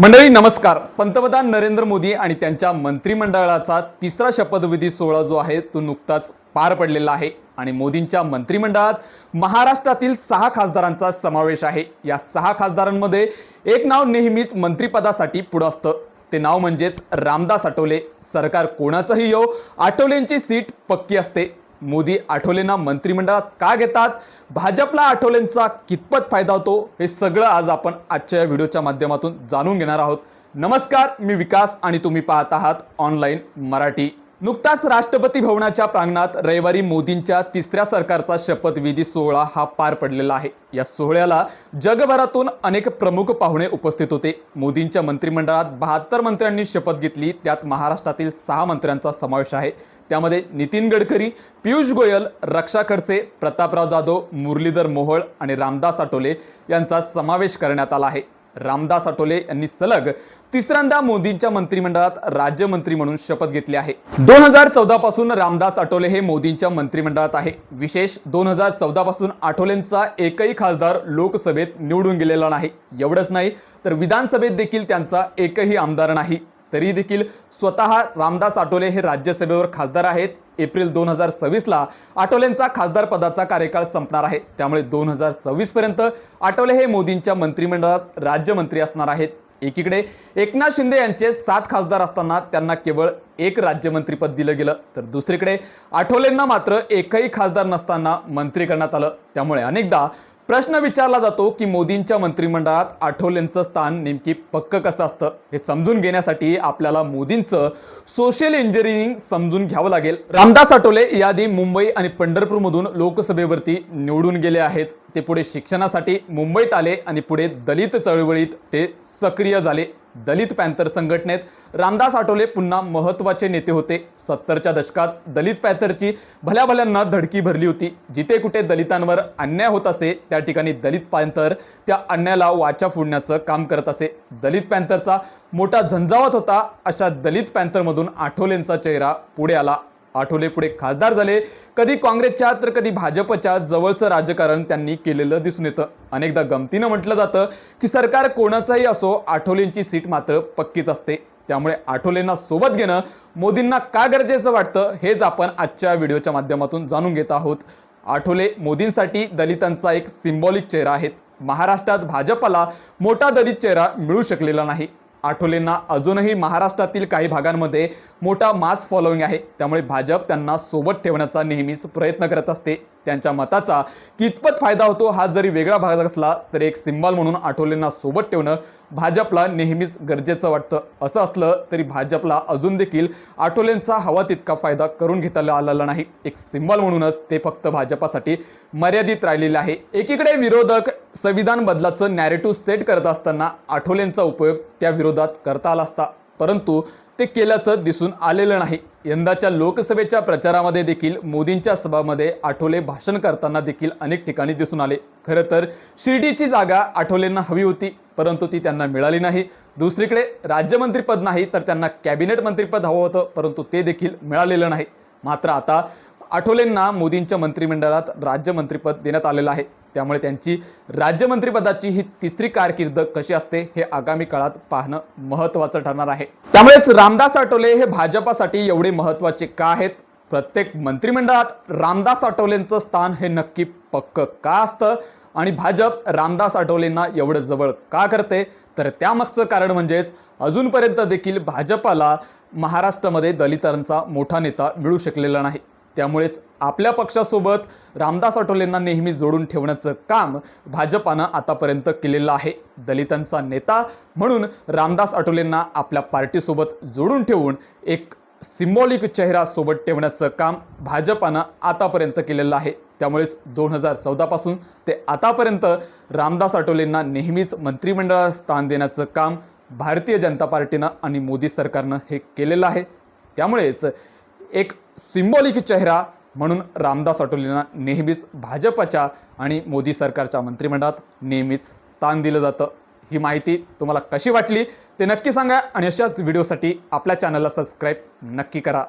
मंडळी नमस्कार. पंतप्रधान नरेंद्र मोदी आणि त्यांच्या मंत्रिमंडळाचा तिसरा शपथविधी सोहळा जो आहे तो नुकताच पार पडलेला आहे आणि मोदींच्या मंत्रिमंडळात महाराष्ट्रातील सहा खासदारांचा समावेश आहे. या सहा खासदारांमध्ये एक नाव नेहमीच मंत्रिपदासाठी पुढं असतं ते नाव म्हणजेच रामदास आठवले. सरकार कोणाचंही येऊ आठवलेंची सीट पक्की असते. मोदी आठवलेंना मंत्रिमंडळात का घेतात? भाजपला आठवलेंचा कितपत फायदा होतो? हे सगळं आज आपण आजच्या या व्हिडिओच्या माध्यमातून जाणून घेणार आहोत. नमस्कार मी विकास आणि तुम्ही पाहत आहात ऑनलाईन मराठी. नुकताच राष्ट्रपती भवनाच्या प्रांगणात रविवारी मोदींच्या तिसऱ्या सरकारचा शपथविधी सोहळा हा पार पडलेला आहे. या सोहळ्याला जगभरातून अनेक प्रमुख पाहुणे उपस्थित होते. मोदींच्या मंत्रिमंडळात बहात्तर मंत्र्यांनी शपथ घेतली. त्यात महाराष्ट्रातील सहा मंत्र्यांचा समावेश आहे. त्यामध्ये नितीन गडकरी पियुष गोयल रक्षा खडसे प्रतापराव जाधव मुरलीधर मोहोळ आणि रामदास आठोले यांचा समावेश करण्यात आला आहे. रामदास आठोले यांनी सलग तिसऱ्यांदा मोदींच्या मंत्रिमंडळात राज्यमंत्री म्हणून शपथ घेतली आहे. दोन हजार चौदा पासून रामदास आठोले हे मोदींच्या मंत्रिमंडळात आहे. विशेष दोन हजार चौदा पासून आठवलेंचा एकही खासदार लोकसभेत निवडून गेलेला नाही. एवढंच नाही तर विधानसभेत देखील त्यांचा एकही आमदार नाही. तरी देखील स्वतः रामदास आठवले हे राज्यसभेवर खासदार आहेत. एप्रिल दोन हजार सव्वीसला आठवलेंचा खासदार पदाचा कार्यकाळ संपणार आहे. त्यामुळे दोन हजार सव्वीसपर्यंत आठवले हे मोदींच्या मंत्रिमंडळात राज्यमंत्री असणार आहेत. एकीकडे एकनाथ शिंदे यांचे सात खासदार असताना त्यांना केवळ एक राज्यमंत्रीपद दिलं गेलं. तर दुसरीकडे आठवलेंना मात्र एकही खासदार नसताना मंत्री करण्यात आलं. त्यामुळे अनेकदा प्रश्न विचारला जातो की मोदींच्या मंत्रिमंडळात आठवलेंचं स्थान नेमकी पक्क कसं असतं? हे समजून घेण्यासाठी आपल्याला मोदींचं सोशल इंजिनिअरिंग समजून घ्यावं लागेल. रामदास आठवले याआधी मुंबई आणि पंढरपूरमधून लोकसभेवरती निवडून गेले आहेत. ते पुढे शिक्षणासाठी मुंबईत आले आणि पुढे दलित चळवळीत ते सक्रिय झाले. दलित पॅंथर संघटनेत रामदास आठवले पुन्हा महत्त्वाचे नेते होते. सत्तरच्या दशकात दलित पॅथरची भल्या भल्यांना धडकी भरली होती. जिथे कुठे दलितांवर अन्याय होत असे त्या ठिकाणी दलित पॅंथर त्या अन्यायाला वाचा फोडण्याचं काम करत असे. दलित पॅंथरचा मोठा झंझावत होता अशा दलित पॅंथरमधून आठवलेंचा चेहरा पुढे आला. आठवले पुढे खासदार झाले. कधी काँग्रेसच्या तर कधी भाजपच्या जवळचं राजकारण त्यांनी केलेलं दिसून येतं. अनेकदा गमतीनं म्हटलं जातं की सरकार कोणाचाही असो आठवलेंची सीट मात्र पक्कीच असते. त्यामुळे आठवलेंना सोबत घेणं मोदींना का गरजेचं वाटतं हेच आपण आजच्या व्हिडिओच्या माध्यमातून जाणून घेत आहोत. आठवले मोदींसाठी दलितांचा एक सिम्बॉलिक चेहरा आहेत महाराष्ट्रात भाजपला मोठा दलित चेहरा मिळू शकलेला नाही. आठवलेंना अजूनही महाराष्ट्रातील काही भागांमध्ये मोठा मास फॉलोईंग आहे. त्यामुळे भाजप त्यांना सोबत ठेवण्याचा नेहमीच प्रयत्न करत असते. त्यांच्या मताचा कितपत फायदा होतो हा जरी वेगळा भाग असला तरी एक सिम्बॉल म्हणून आठवलेंना सोबत ठेवणं भाजपला नेहमीच गरजेचं वाटतं. असं असलं तरी भाजपला अजून देखील आठवलेंचा हवा तितका फायदा करून घेता आलेला नाही. एक सिम्बॉल म्हणूनच ते फक्त भाजपासाठी मर्यादित राहिलेले आहे. एकीकडे विरोधक संविधान बदलाचं नॅरेटिव्ह सेट करत असताना आठवलेंचा उपयोग त्या विरोधात करता आला असता. परंतु ते केल्याचं दिसून आलेलं नाही. यंदाच्या लोकसभेच्या प्रचारामध्ये देखील मोदींच्या सभामध्ये आठवले भाषण करताना देखील अनेक ठिकाणी दिसून आले. खरं तर शिर्डीची जागा आठवलेंना हवी होती परंतु ती त्यांना मिळाली नाही. दुसरीकडे राज्यमंत्रीपद नाही तर त्यांना कॅबिनेट मंत्रीपद हवं होतं परंतु ते देखील मिळालेलं नाही. मात्र आता आठवलेंना मोदींच्या मंत्रिमंडळात राज्यमंत्रीपद देण्यात आलेलं आहे. त्यामुळे त्यांची राज्यमंत्रीपदाची ही तिसरी कारकीर्द कशी असते हे आगामी काळात पाहणं महत्त्वाचं ठरणार आहे. त्यामुळेच रामदास आठवले हे भाजपासाठी एवढे महत्त्वाचे का आहेत? प्रत्येक मंत्रिमंडळात रामदास आठवलेंचं स्थान हे नक्की पक्क का असतं? आणि भाजप रामदास आठवलेंना एवढं जवळ का करते? तर त्यामागचं कारण म्हणजेच अजूनपर्यंत देखील भाजपाला महाराष्ट्रामध्ये दलितांचा मोठा नेता मिळू शकलेला नाही. त्यामुळेच आपल्या पक्षासोबत रामदास आठवलेंना नेहमी जोडून ठेवण्याचं काम भाजपानं आतापर्यंत केलेलं आहे. दलितांचा नेता म्हणून रामदास आठवलेंना आपल्या पार्टीसोबत जोडून ठेवून एक सिम्बॉलिक चेहरा सोबत ठेवण्याचं काम भाजपानं आतापर्यंत केलेलं आहे. त्यामुळेच दोन हजार चौदापासून ते आतापर्यंत रामदास आठवलेंना नेहमीच मंत्रिमंडळात स्थान देण्याचं काम भारतीय जनता पार्टीनं आणि मोदी सरकारनं हे केलेलं आहे. त्यामुळेच एक सिम्बॉलिक चेहरा म्हणून रामदास आठवलेंना नेहमीच भाजपच्या आणि मोदी सरकारच्या मंत्रिमंडळात नेहमीच स्थान दिलं जातं. ही माहिती तुम्हाला कशी वाटली ते नक्की सांगा आणि अशाच व्हिडिओसाठी आपल्या चॅनलला सबस्क्राईब नक्की करा.